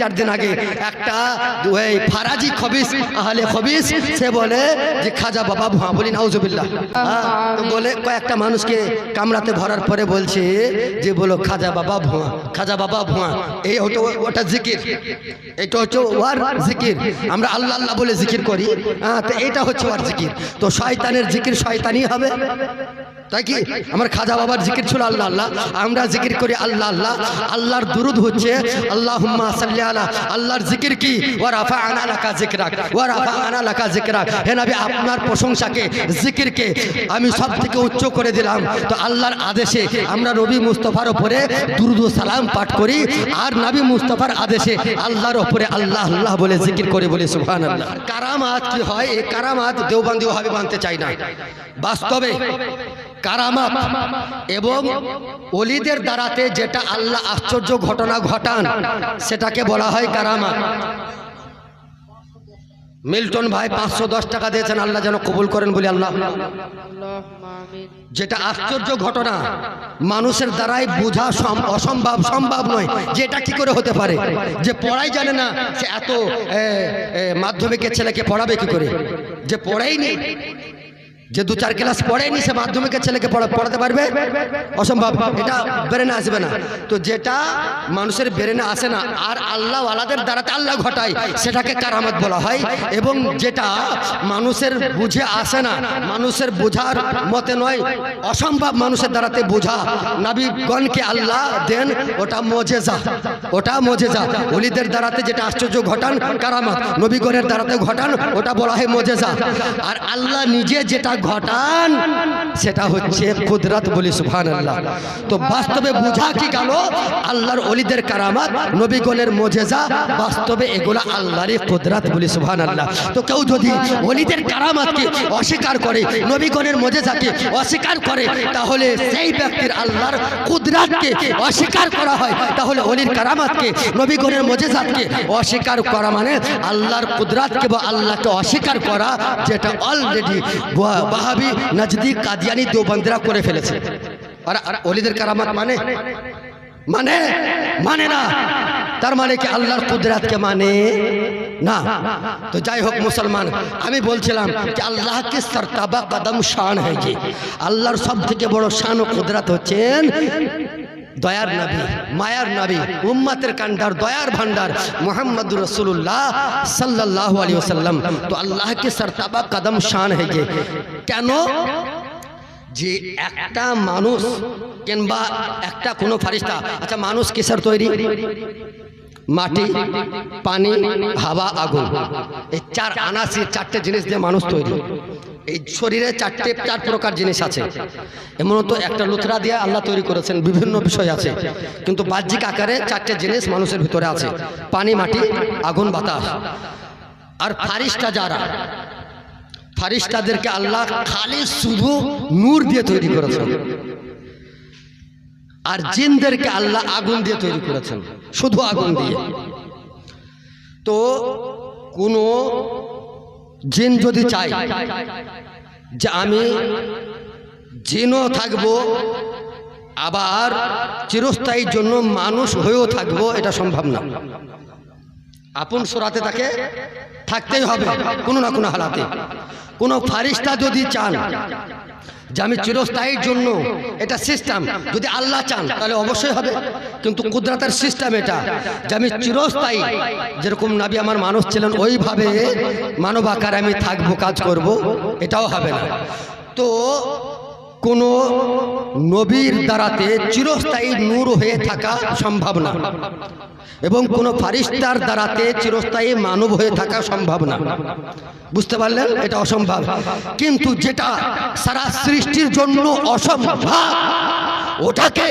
চার দিন আগে একটা ফারাজি খবিস আহলে খবিস সে বলে যে খাজা বাবা ভুয়া বলি নাউজুবিল্লাহ। হ্যাঁ, বলে কয়েকটা মানুষকে কামড়াতে ভরার পরে বলছে যে বলো খাজা বাবা ভুয়া খাজা বাবা ভুয়া এই হতো ওটা জিকির এটা হচ্ছে ওয়ার জিকির। আমরা আল্লাহ আল্লাহ বলে জিকির করি। হ্যাঁ তো এটা হচ্ছে ওয়ার জিকির। তো শয়তানের জিকির শয়তানি হবে। তাই কি? আমার খাজা বাবার জিকির ছিল আল্লাহ আল্লাহ। আমরা জিকির করি আল্লাহ আল্লাহ। আল্লাহর দুরুদ হচ্ছে আল্লাহ সাল্লি আলা। আল্লাহর জিকির কি? ও রাফা আনা লাকা জিকরাক ও রাফা আনা লাকা জিকরাক হে নবী, আপনার প্রশংসাকে, জিকিরকে আমি সব থেকে উচ্চ করে দিলাম। তো আল্লাহর আদেশে আমরা নবী মুস্তফার ওপরে দুরুদ সালাম পাঠ করি আর নবী মুস্তফার আদেশে আল্লাহর ওপরে আল্লাহ আল্লাহ বলে জিকির করে বলে, সুবহানাল্লাহ। কারামাত কি হয়? এই কারামাত দেওবন্দি ভাবে মানতে চাই না। বাস্তবে কারামাত এবং অলিদের দ্বারাতে যেটা আল্লাহ আশ্চর্য ঘটনা ঘটান সেটাকে বলা হয় কারামাত। মিল্টন ভাই পাঁচশো দশ টাকা দিয়েছেন আল্লাহ যেন কবুল করেন বলে আল্লাহ। যেটা আশ্চর্য ঘটনা মানুষের দ্বারাই বোঝা সম- অসম্ভব সম্ভব নয় যে এটা কি করে হতে পারে। যে পড়াই জানে না সে এত মাধ্যমিকের ছেলেকে পড়াবে কি করে? যে পড়াইনি যে দু চার ক্লাস পড়েনি সে মাধ্যমিকের ছেলেকে পড়া- পড়াতে পারবে? অসম্ভব। এটা ব্রেনে আসবে না। তো যেটা মানুষের ব্রেনে আসে না, আর আল্লাহ আলাদের দ্বারাতে আল্লাহ ঘটায়, সেটাকে কারামত বলা হয়। এবং যেটা মানুষের বুঝে আসে না, মানুষের বোঝার মতে নয়, অসম্ভব মানুষের দ্বারাতে বোঝা। নাবিগণকে আল্লাহ দেন ওটা মজে মজেজা। ওটা মজে মজেজা। অলিদের দ্বারাতে যেটা আশ্চর্য ঘটান, কারামত। নবীগণের দ্বারাতে ঘটান, ওটা বলা হয় মজে মজেজা। আর আল্লাহ নিজে যেটা ঘটান, সেটা হচ্ছে কুদরাত বলি সুবহান আল্লাহ তো বাস্তবে বোঝা কি গেল? আল্লাহর অলিদের কারামাত নবীগণের মজেজা, বাস্তবে এগুলা আল্লাহরই কুদরাত বলি সুবহান আল্লাহ তো কেউ যদি অলিদের কারামাতকে অস্বীকার করে নবীগণের মজেজাকে অস্বীকার করে, তাহলে সেই ব্যক্তির আল্লাহর কুদরাতকে অস্বীকার করা হয়। তাহলে অলির কারামাতকে নবীগণের মজেজাতকে অস্বীকার করা মানে আল্লাহর কুদরাতকে বা আল্লাহকে অস্বীকার করা, যেটা অলরেডি বাহাবি নজদিক কাদিয়ানি দেওবন্দিরা করে ফেলেছে। আর অলিদের কারামাত মানে? মানে? মানে না। তার মানে কি আল্লাহর কুদরাতকে মানে? না। তো যাই হোক মুসলমান, আমি বলছিলাম যে আল্লাহ কে সরতাবা কদম শান হয়েছে। আল্লাহর সব থেকে বড় শান ও কুদরাত হচ্ছেন দয়ার নবী মায়ার নবী উম্মাতের কান্ডার দয়ার ভান্ডার মোহাম্মদ রসুল্লাহ সাল্লাহ আলী ওসাল্লাম তো আল্লাহকে সরতাবা কদম শান হয়ে যে কেন? যে একটা মানুষ কিংবা একটা কোনো ফারিস্তা আচ্ছা মানুষ কিসের তৈরি? মাটি, পানি, হাওয়া, আগুন। এই চার আনাসি, চারটে জিনিস দিয়ে মানুষ তৈরি। এই শরীরে চারটে, চার প্রকার জিনিস আছে। এমন তো একটা লুথরা দিয়ে আল্লাহ তৈরি করেছেন, বিভিন্ন বিষয় আছে। কিন্তু বাহ্যিক আকারে চারটে জিনিস মানুষের ভিতরে আছে। পানি, মাটি, আগুন, বাতাস। আর ফারিস্তা যারা, ফারিস্তাদেরকে আল্লাহ খালি শুধু নূর দিয়ে তৈরি করেছেন। আর জিনদেরকে আল্লাহ আগুন দিয়ে তৈরি করেছেন। শুধু আগুন দিয়ে। তো কোনো জিন যদি চাই যে আমি জিনও থাকব আবার চিরস্থায়ীর জন্য মানুষ হয়েও থাকব এটা সম্ভব না। আপন সোরাতে তাকে থাকতেই হবে কোনো না কোনো হালাতে। কোনো ফারিস্তা যদি চান যে আমি চিরস্থায়ীর জন্য এটা সিস্টেম যদি আল্লাহ চান তাহলে অবশ্যই হবে। কিন্তু কুদরাতের সিস্টেম এটা। যে আমি চিরস্থায়ী যেরকম নাবি আমার মানুষ ছিলেন ওইভাবে মানব আকারে আমি থাকব কাজ করব এটাও হবে না। তো কোনো নবীর দ্বারাতে চিরস্থায়ী নূর হয়ে থাকা সম্ভব না। এবং কোনো ফারিস্তার দ্বারাতে চিরস্থায়ী মানব হয়ে থাকা সম্ভব না। বুঝতে পারলেন? এটা অসম্ভব। কিন্তু যেটা সারা সৃষ্টির জন্য অসম্ভব, ওটাকে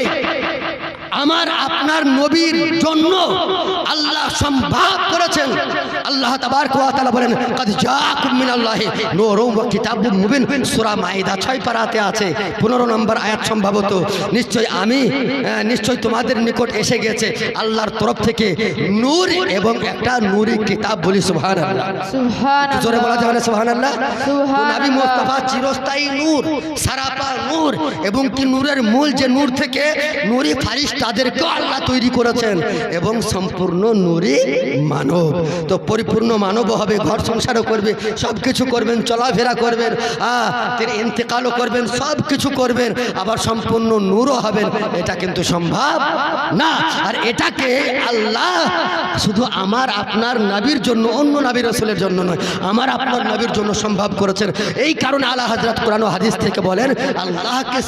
আমার আপনার নবীর জন্য আল্লাহ সম্ভব করেছেন। আল্লাহ তাবারক ওয়া তাআলা বলেন কাদ জাআকুম মিনাল্লাহি নূরুম ওয়া কিতাবুম মুবিন। সূরা মাইদা 6 পারাতে আছে 15 নম্বর আয়াত সম্ভবত। নিশ্চয় আমি নিশ্চয় তোমাদের নিকট এসে গেছে আল্লাহর তরফ থেকে নূর এবং একটা নূরি কিতাব বলি সুবহানাল্লাহ। সুবহানাল্লাহ। জোরে বলা যাবে না সুবহানাল্লাহ? সুবহানাল্লাহ। নবী মুস্তাফা চিরস্থায়ী নূর সারাপা নূর এবং কি নূরের মূল যে নূর থেকে নূরি ফারিস তাদেরকেও আল্লাহ তৈরি করেছেন এবং সম্পূর্ণ নুরি মানব। তো পরিপূর্ণ মানব হবে ঘর সংসারও করবে সব কিছু করবেন চলাফেরা করবেন আহ, তিনি ইন্তেকালও করবেন সব কিছু করবেন আবার সম্পূর্ণ নূরও হবেন এটা কিন্তু সম্ভব না। আর এটাকে আল্লাহ শুধু আমার আপনার নাবির জন্য অন্য নাবির রসুলের জন্য নয় আমার আপনার নাবির জন্য সম্ভব করেছেন। এই কারণে আল্লাহ হজরত কোরআন হাদিস থেকে বলেন আল্লাহকে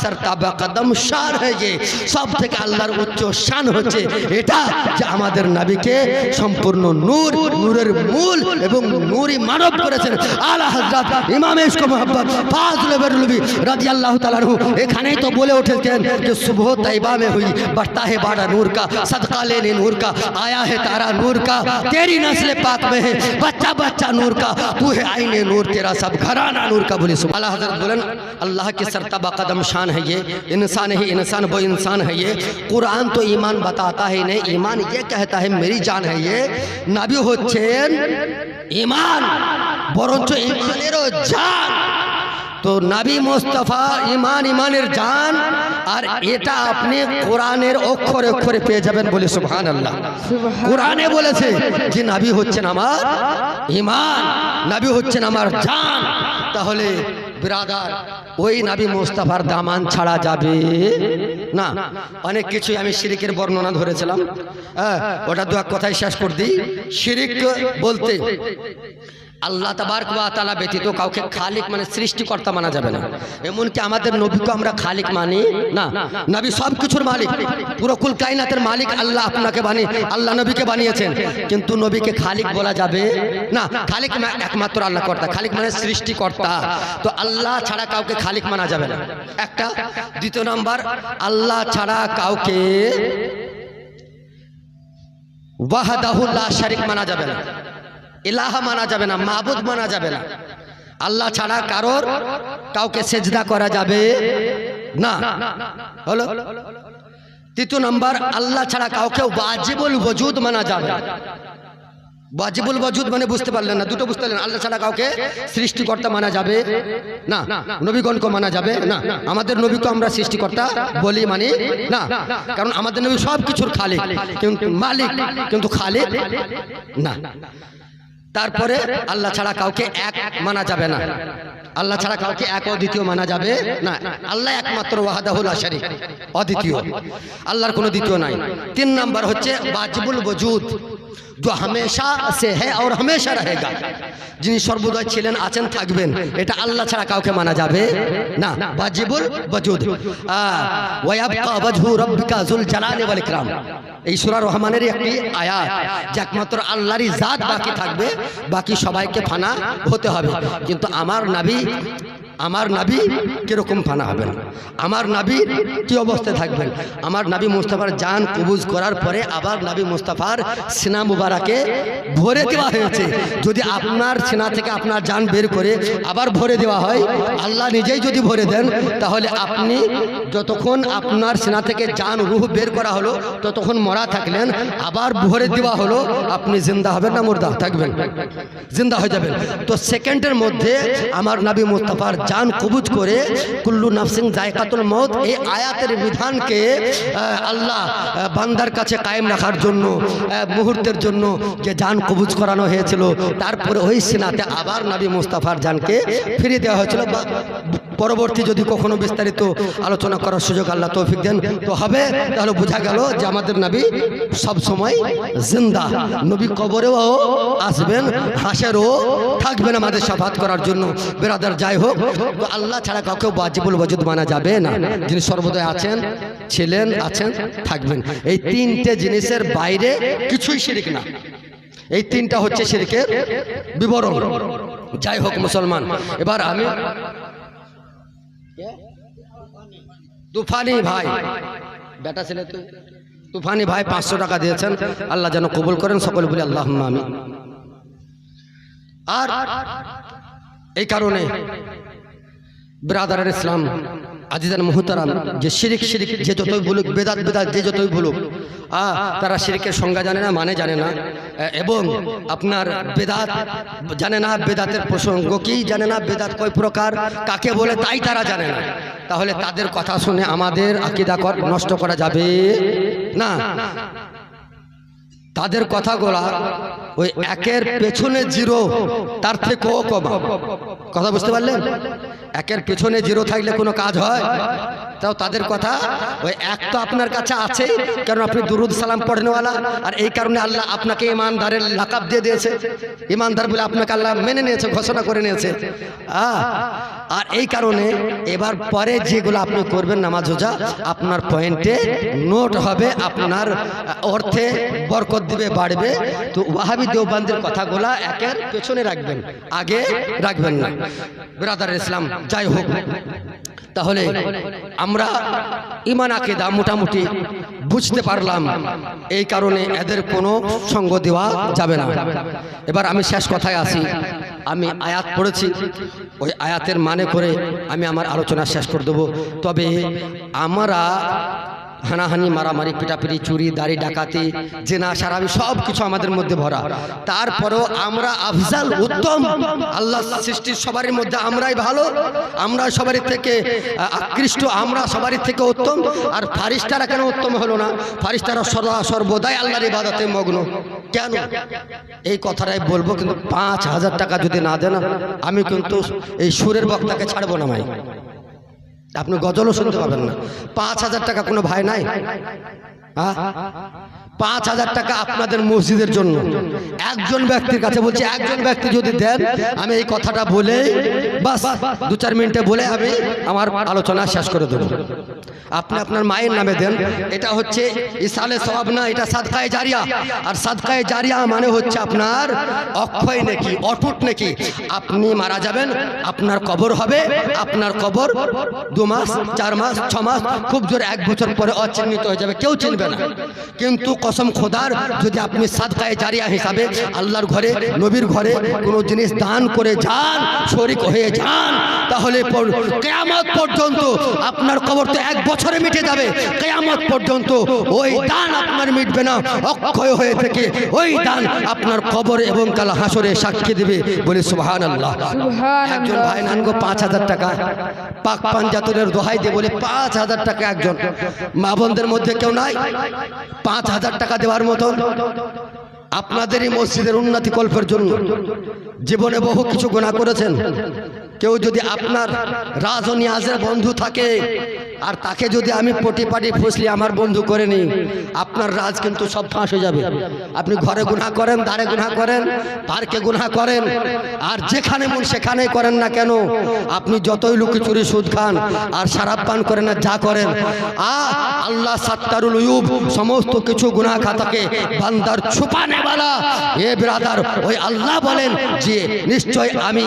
সব থেকে আল্লাহর উচ্চ শান হচ্ছে এটা যে আমাদের নাবিকে সম্পূর্ণ নূর নূরের মূল এবং নূরই মানব করেছেন আল্লাহ হজরত ইমাম ইশক মোহাম্মদ ফাজল বেরলবি রাজি আল্লাহ তালাহু এখানেই তো বলে উঠেছেন যে सुबह तैबा में हुई बढ़ता है बाड़ा नूर का सदका लेने नूर का आया है तारा नूर का तेरी नस्ल पाक में है बच्चा बच्चा नूर का तू है आईने नूर तेरा सब घराना नूर का बोले सुबह हजरत बोलन अल्लाह की सरतबा कदम शान है ये इंसान ही इंसान वो इंसान है ये कुरान तो ईमान बताता है नहीं ईमान ये कहता है मेरी जान है ये নবী হচ্ছেন ইমান বরঞ্চ ইমানেরও জান তো নাবি মোস্তফা ইমান ইমানের জান আর এটা আপনি কোরআনের অক্ষরে অক্ষরে পেয়ে যাবেন বলে সুবহান আল্লাহ কোরআনে বলেছে যে নাবি হচ্ছেন আমার ইমান নাবি হচ্ছেন আমার জান তাহলে বিরাদার, ওই নাবি মোস্তফার দামান ছাড়া যাবে? না, অনেক কিছুই আমি শিরিকের বর্ণনা ধরেছিলাম। হ্যাঁ ওটা দু এক কথাই শেষ করে দিই। শিরিক বলতে আল্লাহ তাবারক ওয়া তাআলা ব্যতীত কাউকে খালিক মানে সৃষ্টিকর্তা মানা যাবে না। এমনকি আমাদের নবীকে আমরা খালিক মানি না। নবী সব কিছুর মালিক। পুরো কুল কায়নাতের মালিক আল্লাহ আপনাকে বানিয়ে, আল্লাহ নবীকে বানিয়েছেন। কিন্তু নবীকে খালিক বলা যাবে না। খালিক একমাত্র আল্লাহ কর্তা খালিক মানে সৃষ্টিকর্তা। তো আল্লাহ ছাড়া কাউকে খালিক মানা যাবে না। একটা। দ্বিতীয় নম্বর, আল্লাহ ছাড়া কাউকে ওয়াহাদাহুল্লাহ শারিক মানা যাবে না। ইলাহা মানা যাবে না মাহবুদ মানা যাবে না। আল্লাহ ছাড়া কারোর কাউকে সেজদা করা যাবে না। হলো? তৃতীয় নম্বর, আল্লাহ ছাড়া কাউকে ওয়াজিবুল ওজুদ মানা যাবে ওয়াজিবুল ওয়াজুদ মানে বুঝতে পারলেন না, দুটো বুঝতে পারলেন। আল্লাহ ছাড়া কাউকে সৃষ্টিকর্তা মানা যাবে না, নবীগণকে মানা যাবে না। আমাদের নবীকে আমরা সৃষ্টিকর্তা বলি মানে না। কারণ আমাদের নবী সব কিছুর খালিক, কিন্তু মালিক, কিন্তু খালিক না। তারপরে আল্লাহ ছাড়া কাউকে এক মানা যাবে না। আল্লাহ ছাড়া কাউকে এক অদ্বিতীয় মানা যাবে না। আল্লাহ একমাত্র ওয়াহাদাহুল আশারি অদ্বিতীয়। আল্লাহর কোনো দ্বিতীয় নাই। তিন নাম্বার হচ্ছে বাজবুল বজুদ जो हमेशा से है और हमेशा रहेगा যিনি সর্বদয় ছিলেন আছেন থাকবেন এটা আল্লাহ ছাড়া কাউকে মানা যাবে না বাজিবুল বজুদ ওয়ায়াবকা ওয়াজহু রাব্বিকা যুল জালালি ওয়াল ইকরাম এই সূরা রহমানের একটি আয়াত যে একমাত্র আল্লাহরই জাত বাকি থাকবে বাকি সবাইকে ফানা হতে হবে কিন্তু আমার নবী আমার নাবি কীরকম ফানা হবেন আমার নাবির কি অবস্থায় থাকবেন? আমার নাবি মুস্তাফার জান কবুজ করার পরে আবার নাবি মুস্তাফার সিনা মুবারাকে ভরে দেওয়া হয়েছে। যদি আপনার সিনা থেকে আপনার জান বের করে আবার ভরে দেওয়া হয়, আল্লাহ নিজেই যদি ভরে দেন, তাহলে আপনি যতক্ষণ আপনার সিনা থেকে জান রুহ বের করা হলো, ততক্ষণ মরা থাকলেন, আবার ভরে দেওয়া হলো, আপনি জিন্দা হবেন না, মুর্দা থাকবেন। জিন্দা হয়ে যাবেন। তো সেকেন্ডের মধ্যে আমার নাবি মুস্তাফার জান কবুজ করে কুল্লু নাফসিং জায়কাতুল মত এই আয়াতের বিধানকে আল্লাহ বান্দার কাছে কায়েম রাখার জন্য মুহূর্তের জন্য যে জান কবুজ করানো হয়েছিল, তারপরে ওই সিনাতে আবার নাবি মুস্তাফার জানকে ফিরিয়ে দেওয়া হয়েছিল। পরবর্তী যদি কখনো বিস্তারিত আলোচনা করার সুযোগ আল্লাহ তৌফিক দেন, তো হবে। তাহলে বোঝা গেল যে আমাদের নবী সব সময় জিন্দা। নবী কবরেও আসবেন, হাসেরও থাকবেন আমাদের সাফাত করার জন্য। বেরাদার, যাই হোক, তো আল্লাহ ছাড়া কাউকে বাজিবুল ওয়াজুদ মানা যাবে না। যিনি সর্বদাই আছেন, ছিলেন, আছেন, থাকবেন। এই তিনটে জিনিসের বাইরে কিছুই শিরিক না। এই তিনটা হচ্ছে শিরিকের বিবরণ। যাই হোক, মুসলমান, এবার আমি তুফানি ভাই। বেটা ছেলে তুই তুফানি ভাই পাঁচশো টাকা দিয়েছেন। আল্লাহ যেন কবুল করেন, সকলে বলে আল্লাহ আমি আর এই কারণে ব্রাদারের ইসলাম, আজিজান মুহতারাম, যে শিরিক শিরিক, যে যতই বলুক, বেদাত বেদাত, যে যতই বলুক আ তারা শিরিকের সংজ্ঞা জানে না মানে জানে না। এবং আপনার বেদাত জানে না, বেদাতের প্রসঙ্গ কি জানে না, বেদাত কয় প্রকার, কাকে বলে তাই তারা জানে না। তাহলে তাদের কথা শুনে আমাদের আকিদা কর, নষ্ট করা যাবে না। তাদের কথাগুলা ওই একের পেছনে জিরো, তার থেকেও কথা বুঝতে পারলেন? একের পেছনে জিরো থাকলে কোনো কাজ হয়? তাও তাদের কথা ওই এক তো আপনার কাছে আছে কারণ আপনি দুরুদ সালাম পড়নেওয়ালা আর এই কারণে আল্লাহ আপনাকে ইমানদারের লাকাব দিয়ে দিয়েছে। ইমানদার বলে আপনাকে আল্লাহ মেনে নিয়েছে ঘোষণা করে নিয়েছে। আর এই কারণে এবার পরে যেগুলো আপনি করবেন নামাজ রোজা আপনার পয়েন্টে নোট হবে আপনার অর্থে বরকত দিবে বাড়বে। তো ওয়াহাবি দেওবান্দের কথাগুলা একের পেছনে রাখবেন আগে রাখবেন না। ব্রাদার ইসলাম যাই হোক, তাহলে আমরা ইমান আকেদা মোটামুটি বুঝতে পারলাম। এই কারণে এদের কোনো সঙ্গ দেওয়া যাবে না। এবার আমি শেষ কথায় আসি। আমি আয়াত পড়েছি। ওই আয়াতের মানে করে আমি আমার আলোচনা শেষ করে দেবো। তবে আমরা হানাহানি, মারামারি, পিটাপিটি, চুরি, দাড়ি, ডাকাতি, জেনা, সারাবি সব কিছু আমাদের মধ্যে ভরা। তারপরেও আমরা আফজাল উত্তম। আল্লাহ সৃষ্টির সবারই মধ্যে আমরাই ভালো। আমরা সবারই থেকে আকৃষ্ট। আমরা সবারই থেকে উত্তম। আর ফারিস্তারা কেন উত্তম হলো না? ফারিস্তারা সদা সর্বদাই আল্লাহর ইবাদতে মগ্ন। কেন? এই কথাটাই বলব, কিন্তু পাঁচ হাজার টাকা যদি না দেন আমি কিন্তু এই সুরের বক্তাকে ছাড়বো না ভাই। আপনি গজলও শুনতে পাবেন না পাঁচ হাজার টাকা কোনো ভাই নাই? পাঁচ হাজার টাকা আপনাদের মসজিদের জন্য। একজন ব্যক্তির কাছে বলছি, একজন ব্যক্তি যদি দেন, আমি এই কথাটা বলে দু চার মিনিটে বলে আমি আমার আলোচনা শেষ করে দেবো। আপনি আপনার মায়ের নামে দেন, এটা হচ্ছে ইসালে সব না, এটা সাদকায় জারিয়া। আর সাদকায় জারিয়া মানে হচ্ছে আপনার অক্ষয় নাকি, অটুট নাকি। আপনি মারা যাবেন, আপনার কবর হবে, আপনার কবর দু মাস, চার মাস, ছ মাস, খুব জোরে এক বছর পরে অচিহ্নিত হয়ে যাবে, কেউ চিনবে না কিন্তু কসম খোদার যদি আপনি সাদকায় জারিয়া হিসাবে আল্লাহর ঘরে নবীর ঘরে কোনো জিনিস দান করে যান শরিক হয়ে যান তাহলে কেয়ামত পর্যন্ত আপনার কবর তো এক বছরে মিটে যাবে। কেয়ামত পর্যন্ত ওই দান আপনার মিটবে না অক্ষয় হয়ে থেকে ওই দান আপনার কবর এবং কাল হাসরে সাক্ষী দেবে বলে সুবহান আল্লাহ একজন ভাই নান গো পাঁচ হাজার টাকা। পাক পাঞ্জাতনের দোহাই দিয়ে বলে পাঁচ হাজার টাকা একজন। মা বোনদের মধ্যে কেউ নাই? পাঁচ হাজার টাকা দেওয়ার মতন আপনাদেরই মসজিদের উন্নতি কল্পের জন্য জীবনে বহু কিছু গোনা করেছেন। কেউ যদি আপনার রাজ ও নিয়াজের বন্ধু থাকে, আর তাকে যদি আমি পটি পাটি ফুসলি আমার বন্ধু করে নিই, আপনার রাজ কিন্তু সব ফাঁস হয়ে যাবে। আপনি ঘরে গুনা করেন দাঁড়ে গুনা করেন, পার্কে গুনা করেন, আর যেখানে মন সেখানেই করেন না কেন, আপনি যতই লুকি চুরি সুদ খান, আর সারাপ পান করেন আর যা করেন আ আল্লাহ সাত্তারুল ইউব সমস্ত কিছু গুনাহ খাতাকে বান্দার ছুপানে বালা। এ ব্রাদার, ওই আল্লাহ বলেন যে, নিশ্চয় আমি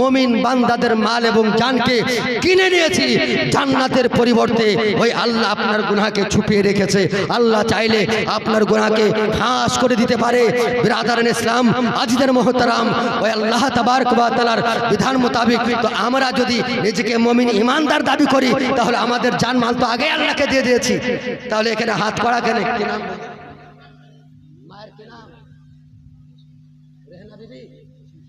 মমিন বান্দাদের মাল এবং জানকে কিনে নিয়েছি। জান্নাতের পরিবর্তে ওই আল্লাহ আপনার গুনাহকে ছুপিয়ে রেখেছে। আল্লাহ চাইলে আপনার গুনাহকে ফাঁস করে দিতে পারে। ব্রাদারান ইসলাম আজিদের মহতারাম, ওই আল্লাহ তাবারক ওয়া তাআলার বিধান মোতাবেক তো আমরা যদি নিজেকে মমিন ইমানদার দাবি করি, তাহলে আমাদের জানমাল তো আগে আল্লাহকে দিয়ে দিয়েছি। তাহলে এখানে হাত করা কেন কি নাম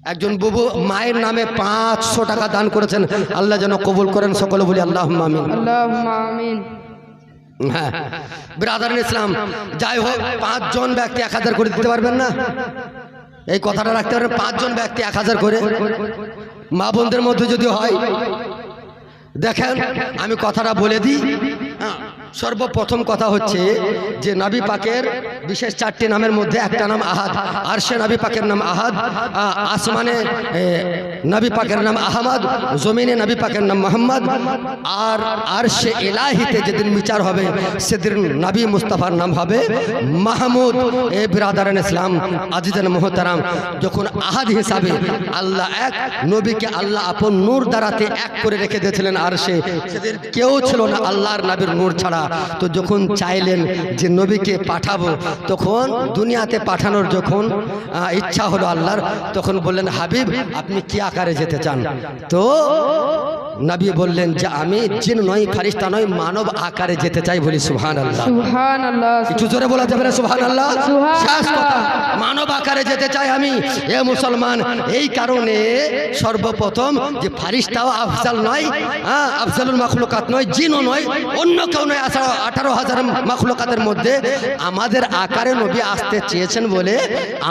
একজন বুবু মায়ের নামে পাঁচশো টাকা দান করেছেন। আল্লাহ যেন কবুল করেন সকলে বলি আল্লাহ মামিন হ্যাঁ। ইসলাম যাই হোক পাঁচজন ব্যক্তি এক হাজার করে দিতে পারবেন না? এই কথাটা রাখতে পারবেন? পাঁচজন ব্যক্তি এক হাজার করে। মা বোনদের মধ্যে যদি হয় দেখেন আমি কথাটা বলে দিই। সর্বপ্রথম কথা হচ্ছে যে নবী পাকের বিশেষ চারটি নামের মধ্যে একটা নাম আহাদ। আর সে নবী পাকের নাম আহাদ। আসমানে নবী পাকের নাম আহমদ, জমিনে নবী পাকের নাম মোহাম্মদ। আর আর সে এলাহিতে যেদিন বিচার হবে, সেদিন নবী মুস্তাফার নাম হবে মাহমুদ। এ বিরাদারান ইসলাম, আজিজান মোহতারাম, যখন আহাদ হিসাবে আল্লাহ এক, নবীকে আল্লাহ আপন নূর দ্বারাতে এক করে রেখে দিয়েছিলেন আর সে, সেদিন কেউ ছিল না আল্লাহর নবীর নূর ছাড়া। না তো যখন চাইলেন যে নবীকে পাঠাবো তখন দুনিয়াতে পাঠানোর যখন ইচ্ছা হলো আল্লাহর তখন বললেন হাবিব আপনি কি আকারে যেতে চান? তো নবী বললেন যে আমি জিন নয় ফারিস্তা নয় মানব আকারে যেতে চাই বলি সুহান আল্লাহ একটু জোরে বলা যাবে না সুহান আল্লাহ। মানব আকারে যেতে চাই আমি। এ মুসলমান এই কারণে সর্বপ্রথম যে ফারিস্তাও আফজাল নয় হ্যাঁ আফজালুল মাখলুকাত নয় জিনও নয় অন্য কেউ নয় আঠারো আঠারো হাজার মাখলুকাতের মধ্যে আমাদের আকারে নবী আসতে চেয়েছেন বলে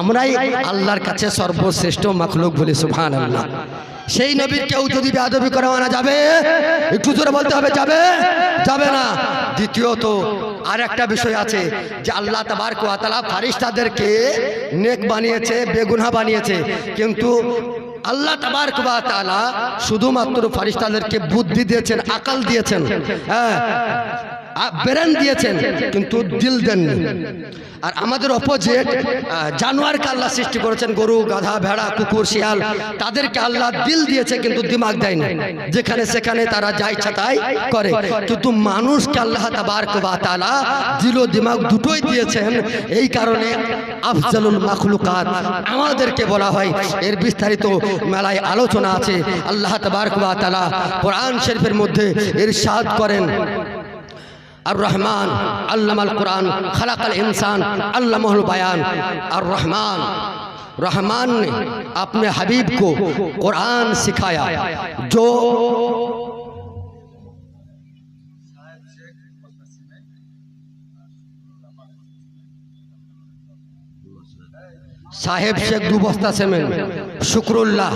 আমরাই আল্লাহর কাছে সর্বশ্রেষ্ঠ মাখলুক বলি সুবহান আল্লাহ সেই নবীর কেউ যদি বেয়াদবি করে, মানা যাবে? একটু জোরে বলতে হবে, যাবে? যাবে না। দ্বিতীয়ত আর একটা বিষয় আছে যে আল্লাহ তাবার কোয়াতালা ফারিস্তাদেরকে নেক বানিয়েছে বেগুনা বানিয়েছে। কিন্তু আল্লাহ তাবার তালা শুধুমাত্র ফারিস্তাদেরকে বুদ্ধি দিয়েছেন, আকাল দিয়েছেন। হ্যাঁ। ব্রেন দিয়েছেন, কিন্তু দিল দেননি। আর আমাদের অপোজিট জানোয়ারকে আল্লাহ সৃষ্টি করেছেন, গরু, গাধা, ভেড়া, কুকুর, শিয়াল, তাদেরকে আল্লাহ দিল দিয়েছে, কিন্তু দিমাগ দেয়নি। যেখানে সেখানে তারা যা ইচ্ছা তাই করে। কিন্তু মানুষকে আল্লাহ তালা দিল, দিমাগ দুটোই দিয়েছেন। এই কারণে আফজালুল মাখলুকাত আমাদেরকে বলা হয়, এর বিস্তারিত মেলায় আলোচনা আছে। আল্লাহ তালা কোরআন শরীফের মধ্যে ইরশাদ করেন। الرحمن علم القرآن خلق الإنسان علمه البيان. الرحمن رحمان نے اپنے حبیب کو قرآن سکھایا جو সাহেব শেখ দু বস্তা সিমেন্ট, শুক্রুল্লাহ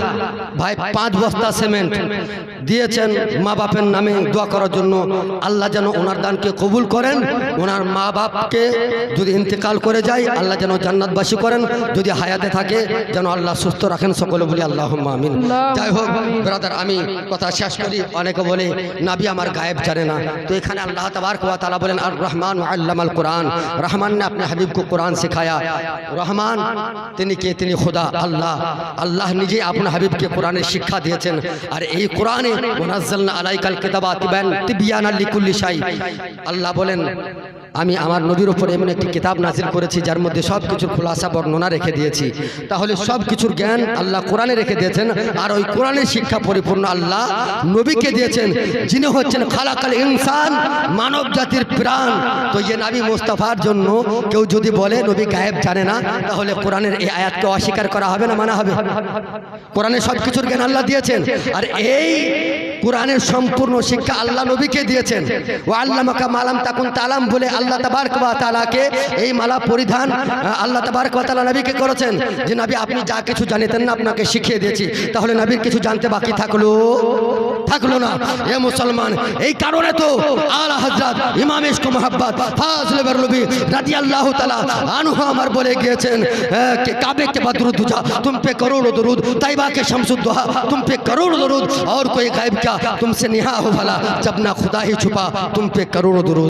ভাই পাঁচ বস্তা সিমেন্ট দিয়েছেন মা বাপের নামে দোয়া করার জন্য। আল্লাহ যেন ওনার দানকে কবুল করেন, ওনার মা বাপকে যদি ইন্তেকাল করে যায়, আল্লাহ যেন জান্নাতবাসী করেন। যদি হায়াতে থাকে, যেন আল্লাহ সুস্থ রাখেন সকলে বলি আল্লাহ আমিন। যাই হোক ব্রাদার আমি কথা শেষ করি, অনেকে বলে, নাবি আমার গায়েব জানে না। তো এখানে আল্লাহ তাবার কোয়া তালা বলেন আর রহমান আল্লাহ কোরআন। রহমান না আপনি হাবিবকে কোরআন শেখায়া রহমান, তিনি কে? তিনি খোদা, আল্লাহ। আল্লাহ নিজে আপনার হাবিবকে কোরআনের শিক্ষা দিয়েছেন। আর এই কোরআনে মুনাজ্জালনা আলাইকাল কিতাবা তিবান তিবিয়ানা লিকুল্লিশাই আল্লাহ বলেন আমি আমার নবীর উপর এমন একটি কিতাব নাজিল করেছি, যার মধ্যে সব কিছুর খোলাসা, বর্ণনা রেখে দিয়েছি। তাহলে সব কিছুর জ্ঞান আল্লাহ কোরআনে রেখে দিয়েছেন, আর ওই কোরআনের শিক্ষা পরিপূর্ণ আল্লাহ নবীকে দিয়েছেন, যিনি হচ্ছেন খালাকাল ইনসান, মানব জাতির প্রাণ। তো যে নাবি মোস্তফার জন্য কেউ যদি বলে, নবী গায়েব জানে না, তাহলে কোরআনের এই আয়াতকে অস্বীকার করা হবে না, মানা হবে? কোরআনের সব কিছুর জ্ঞান আল্লাহ দিয়েছেন, আর এই কোরআনের সম্পূর্ণ শিক্ষা আল্লাহ নবীকে দিয়েছেন। ও আল্লাহ মাকা মালাম তাকুন তালাম বলে আল্লাহ তাবারক ওয়া তাআলাকে এই মালা পরিধান আহ, আল্লাহ তাবারক ওয়া তাআলা নবীকে করেছেন যে নবী আপনি যা কিছু জানিতেন না আপনাকে শিখিয়ে দিয়েছি তাহলে নবীর কিছু জানতে বাকি থাকলো থাকলো না এ মুসলমান এই কারণে তো আলা হযরত ইমাম ইশক মোহাব্বত ফাজল বরলবি রাদিয়াল্লাহু তাআলা আনহু আমার বলে গিয়েছেন আহ, कि काबे के बदरुद तुझा तुम पे करोड़ों दरूद तैबा के शमसुद्दोहा तुम पे करोड़ों दरूद और कोई गायब क्या तुमसे निहा हो भला जब ना खुदा ही छुपा तुम पे करोड़ों दरूद